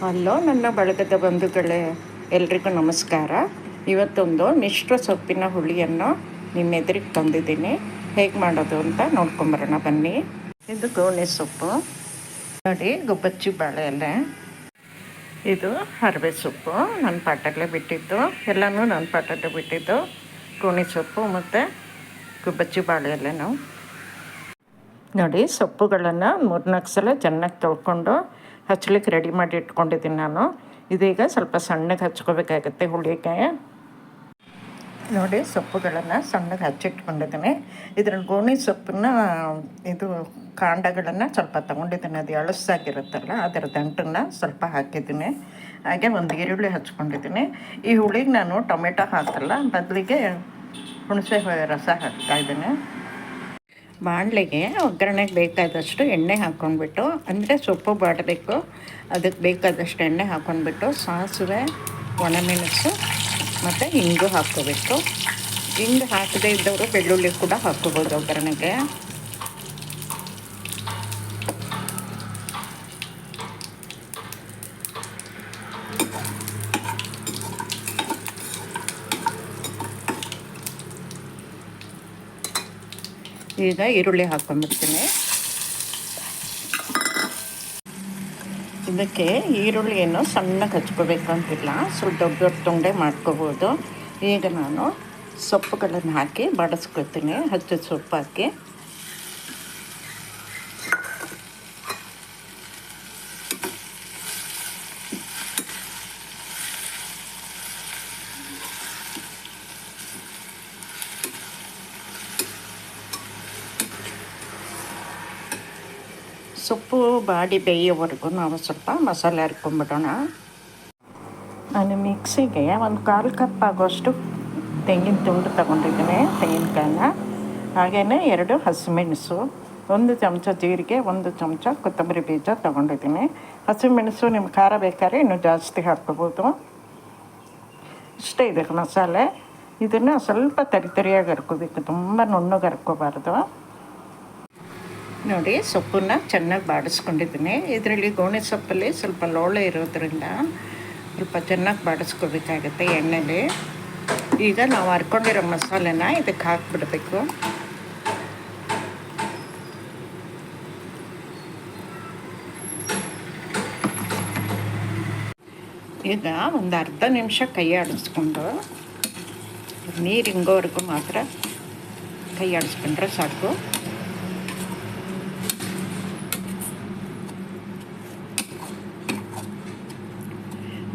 Hello ನನ್ನ ಬಳಗದ ಬಂಧುಗಳೇ, ಎಲ್ರಿಗೂ ನಮಸ್ಕಾರ. ಇವತ್ತೊಂದು ಮಿಶ್ರ ಸೊಪ್ಪಿನ ಹುಳಿಯನ್ನು ನಿಮ್ಮ ಎದುರಿಗೆ ತಂದಿದ್ದೀನಿ. ಹೇಗೆ ಮಾಡೋದು ಅಂತ ನೋಡ್ಕೊಂಬರೋಣ, ಬನ್ನಿ. ಇದು ಗೋಣೆ ಸೊಪ್ಪು. ನೋಡಿ, ಗುಬ್ಬಚ್ಚಿ ಬಾಳೆ ಎಲೆ ಇದು ಹರವೆ ಸೊಪ್ಪು. ನನ್ನ ಪಾಟಲ್ಲೇ ಬಿಟ್ಟಿದ್ದು. ಎಲ್ಲನೂ ನನ್ನ ಪಾಟಲ್ಲೇ ಬಿಟ್ಟಿದ್ದು. ಗೋಣಿ ಸೊಪ್ಪು ಮತ್ತು ಗುಬ್ಬಚ್ಚಿ ಬಾಳೆ ನಾವು. ನೋಡಿ, ಸೊಪ್ಪುಗಳನ್ನು ಮೂರ್ನಾಲ್ಕು ಸಲ ಚೆನ್ನಾಗಿ ತೊಳ್ಕೊಂಡು ಹಚ್ಲಿಕ್ಕೆ ರೆಡಿ ಮಾಡಿ ಇಟ್ಕೊಂಡಿದ್ದೀನಿ ನಾನು. ಇದೀಗ ಸ್ವಲ್ಪ ಸಣ್ಣಗೆ ಹಚ್ಕೋಬೇಕಾಗತ್ತೆ ಹುಳಿಕಾಯಿ ನೋಡಿ ಸೊಪ್ಪುಗಳನ್ನು ಸಣ್ಣಗೆ ಹಚ್ಚಿಟ್ಕೊಂಡಿದ್ದೀನಿ. ಇದರ ಗೋಣಿ ಸೊಪ್ಪನ್ನ, ಇದು ಕಾಂಡಗಳನ್ನು ಸ್ವಲ್ಪ ತಗೊಂಡಿದ್ದೀನಿ. ಅದು ಎಳಸಾಗಿರುತ್ತಲ್ಲ, ಅದರ ದಂಟನ್ನು ಸ್ವಲ್ಪ ಹಾಕಿದ್ದೀನಿ. ಹಾಗೆ ಒಂದು ಈರುಳ್ಳಿ ಹಚ್ಕೊಂಡಿದ್ದೀನಿ. ಈ ಹುಳಿಗೆ ನಾನು ಟೊಮೆಟೊ ಹಾಕಲ್ಲ, ಬದಲಿಗೆ ಹುಣಸೆ ರಸ ಹಾಕ್ತಾಯಿದ್ದೀನಿ ಬಾಣಲೆಗೆ ಒಗ್ಗರಣೆಗೆ ಬೇಕಾದಷ್ಟು ಎಣ್ಣೆ ಹಾಕ್ಕೊಂಡ್ಬಿಟ್ಟು, ಅಂದರೆ ಸೊಪ್ಪು ಬಾಡಬೇಕು, ಅದಕ್ಕೆ ಬೇಕಾದಷ್ಟು ಎಣ್ಣೆ ಹಾಕ್ಕೊಂಡ್ಬಿಟ್ಟು, ಸಾಸಿವೆ, ಒಣಮೆಣಸು ಮತ್ತು ಹಿಂಗು ಹಾಕ್ಕೋಬೇಕು. ಹಿಂಗು ಹಾಕದೇ ಇದ್ದವರು ಬೆಳ್ಳುಳ್ಳಿ ಕೂಡ ಹಾಕ್ಕೋಬೋದು ಒಗ್ಗರಣೆಗೆ. ಈಗ ಈರುಳ್ಳಿ ಹಾಕ್ಕೊಂಡ್ಬಿಡ್ತೀನಿ. ಇದಕ್ಕೆ ಈರುಳ್ಳಿಯನ್ನು ಸಣ್ಣಗೆ ಹಚ್ಕೋಬೇಕು ಅಂತಿಲ್ಲ, ಸ್ವಲ್ಪ ದೊಡ್ಡ ದೊಡ್ಡ ತುಂಡೆ ಮಾಡ್ಕೋಬೋದು. ಈಗ ನಾನು ಸೊಪ್ಪುಗಳನ್ನು ಹಾಕಿ ಬಡಿಸ್ಕೊತೀನಿ ಹಚ್ಚಿದ ಸೊಪ್ಪು ಹಾಕಿ ಸೊಪ್ಪು, ಬಾಡಿ ಬೇಯೋವರೆಗೂ ನಾವು ಸ್ವಲ್ಪ ಮಸಾಲೆ ಹರ್ಕೊಂಬಿಡೋಣ ನಾನು ಮಿಕ್ಸಿಗೆ ಒಂದು ಕಾಲು ಕಪ್ ಆಗೋಷ್ಟು ತೆಂಗಿನ ತುಂಡು ತಗೊಂಡಿದ್ದೀನಿ ತೆಂಗಿನಕಾಯನ್ನ ಹಾಗೆಯೇ ಎರಡು ಹಸಿಮೆಣಸು, ಒಂದು ಚಮಚ ಜೀರಿಗೆ, ಒಂದು ಚಮಚ ಕೊತ್ತಂಬರಿ ಬೀಜ ತೊಗೊಂಡಿದ್ದೀನಿ. ಹಸಿಮೆಣಸು ನಿಮ್ಗೆ ಖಾರ ಬೇಕಾದ್ರೆ ಇನ್ನೂ ಜಾಸ್ತಿ ಹಾಕ್ಕೋಬೋದು. ಇಷ್ಟೇ ಇದೆ ಮಸಾಲೆ. ಇದನ್ನು ಸ್ವಲ್ಪ ತರಿತರಿಯಾಗಿ ಹರ್ಕೋಬೇಕು ತುಂಬ ನುಣ್ಣಗೆ ಹರ್ಕೋಬಾರ್ದು ನೋಡಿ, ಸೊಪ್ಪನ್ನ ಚೆನ್ನಾಗಿ ಬಾಡಿಸ್ಕೊಂಡಿದ್ದೀನಿ. ಇದರಲ್ಲಿ ಗೋಣಿ ಸೊಪ್ಪಲ್ಲಿ ಸ್ವಲ್ಪ ಲೋಳೆ ಇರೋದ್ರಿಂದ ಸ್ವಲ್ಪ ಚೆನ್ನಾಗಿ ಬಾಡಿಸ್ಕೋಬೇಕಾಗುತ್ತೆ ಎಣ್ಣೆಲಿ. ಈಗ ನಾವು ಹರ್ಕೊಂಡಿರೋ ಮಸಾಲೆನ ಇದಕ್ಕೆ ಹಾಕ್ಬಿಡ್ಬೇಕು. ಈಗ ಒಂದು ಅರ್ಧ ನಿಮಿಷ ಕೈ ಆಡಿಸ್ಕೊಂಡು, ನೀರು ಹಿಂಗೋವರೆಗೂ ಮಾತ್ರ ಕೈ ಆಡಿಸ್ಕೊಂಡ್ರೆ ಸಾಕು.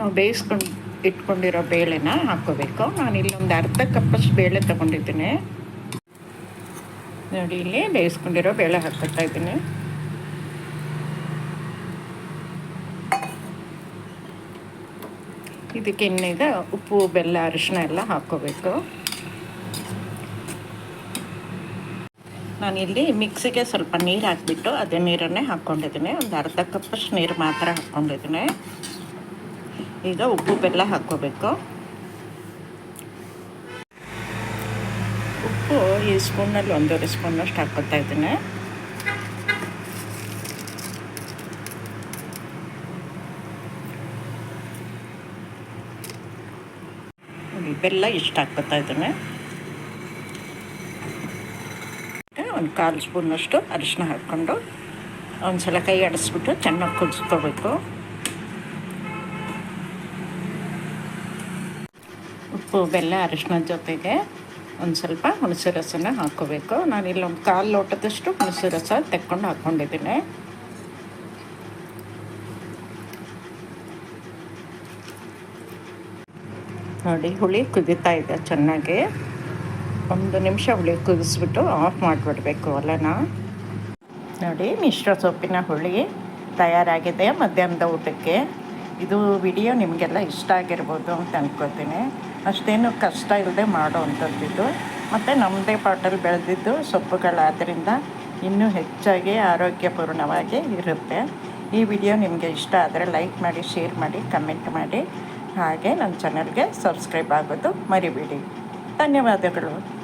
ನಾವು ಬೇಯಿಸ್ಕೊಂಡು ಇಟ್ಕೊಂಡಿರೋ ಬೇಳೆನ ಹಾಕೋಬೇಕು ನಾನು ಇಲ್ಲೊಂದು ಅರ್ಧ ಕಪ್ಪಷ್ಟು ಬೇಳೆ ತೊಗೊಂಡಿದ್ದೀನಿ. ನೋಡಿ, ಇಲ್ಲಿ ಬೇಯಿಸ್ಕೊಂಡಿರೋ ಬೇಳೆ ಹಾಕೋತಾ ಇದ್ದೀನಿ. ಇದಕ್ಕೆ ಇನ್ನೀಗ ಉಪ್ಪು, ಬೆಲ್ಲ ಅರಿಶಿನ ಎಲ್ಲ ಹಾಕ್ಕೋಬೇಕು. ನಾನಿಲ್ಲಿ ಮಿಕ್ಸಿಗೆ ಸ್ವಲ್ಪ ನೀರು ಹಾಕಿಬಿಟ್ಟು ಅದೇ ನೀರನ್ನೇ ಹಾಕ್ಕೊಂಡಿದ್ದೀನಿ. ಒಂದು ಅರ್ಧ ಕಪ್ಪಷ್ಟು ನೀರು ಮಾತ್ರ ಹಾಕ್ಕೊಂಡಿದ್ದೀನಿ. ಈಗ ಉಪ್ಪು ಬೆಲ್ಲ ಹಾಕ್ಕೋಬೇಕು. ಉಪ್ಪು ಈ ಸ್ಪೂನಲ್ಲಿ ಒಂದೂವರೆ ಸ್ಪೂನಷ್ಟು ಹಾಕ್ಕೊತಾ ಇದ್ದೀನಿ. ಬೆಲ್ಲ ಇಷ್ಟು ಹಾಕ್ಕೊತಾ ಇದ್ದೀನಿ. ಒಂದು ಕಾಲು ಸ್ಪೂನಷ್ಟು ಅರಿಶಿನ ಹಾಕ್ಕೊಂಡು ಒಂದು ಸಲ ಕೈ ಆಡಿಸ್ಬಿಟ್ಟು ಚೆನ್ನಾಗಿ ಕುದಿಸ್ಕೋಬೇಕು. ಉಪ್ಪು ಬೆಲ್ಲ ಅರಿಶಿನದ ಜೊತೆಗೆ ಒಂದು ಸ್ವಲ್ಪ ಹುಣಸೆ ರಸನ ಹಾಕೋಬೇಕು. ನಾನು ಇಲ್ಲೊಂದು ಕಾಲು ಲೋಟದಷ್ಟು ಹುಣಸೆ ರಸ ತೆಕ್ಕೊಂಡು ಹಾಕ್ಕೊಂಡಿದ್ದೀನಿ ನೋಡಿ, ಹುಳಿ ಕುದಿತಾ ಇದೆ ಚೆನ್ನಾಗಿ. ಒಂದು ನಿಮಿಷ ಹುಳಿ ಕುದಿಸ್ಬಿಟ್ಟು ಆಫ್ ಮಾಡಿಬಿಡ್ಬೇಕು ಒಲೆನ. ನೋಡಿ, ಮಿಶ್ರ ಸೊಪ್ಪಿನ ಹುಳಿ ತಯಾರಾಗಿದೆ ಮಧ್ಯಾಹ್ನದ ಊಟಕ್ಕೆ. ಇದು ವಿಡಿಯೋ ನಿಮಗೆಲ್ಲ ಇಷ್ಟ ಆಗಿರ್ಬೋದು ಅಂತ ಅಂದ್ಕೋತೀನಿ ಅಷ್ಟೇನು ಕಷ್ಟ ಇಲ್ಲದೆ ಮಾಡೋ ಅಂಥದ್ದಿದ್ದು ಮತ್ತು ನಮ್ಮದೇ ಪಾಟಲ್ಲಿ ಬೆಳೆದಿದ್ದು ಸೊಪ್ಪುಗಳಾದ್ದರಿಂದ ಇನ್ನೂ ಹೆಚ್ಚಾಗಿ ಆರೋಗ್ಯಪೂರ್ಣವಾಗಿ ಇರುತ್ತೆ. ಈ ವಿಡಿಯೋ ನಿಮಗೆ ಇಷ್ಟ ಆದರೆ ಲೈಕ್ ಮಾಡಿ, ಶೇರ್ ಮಾಡಿ, ಕಮೆಂಟ್ ಮಾಡಿ. ಹಾಗೆ ನನ್ನ ಚಾನಲ್ಗೆ ಸಬ್ಸ್ಕ್ರೈಬ್ ಆಗೋದು ಮರಿಬೇಡಿ. ಧನ್ಯವಾದಗಳು.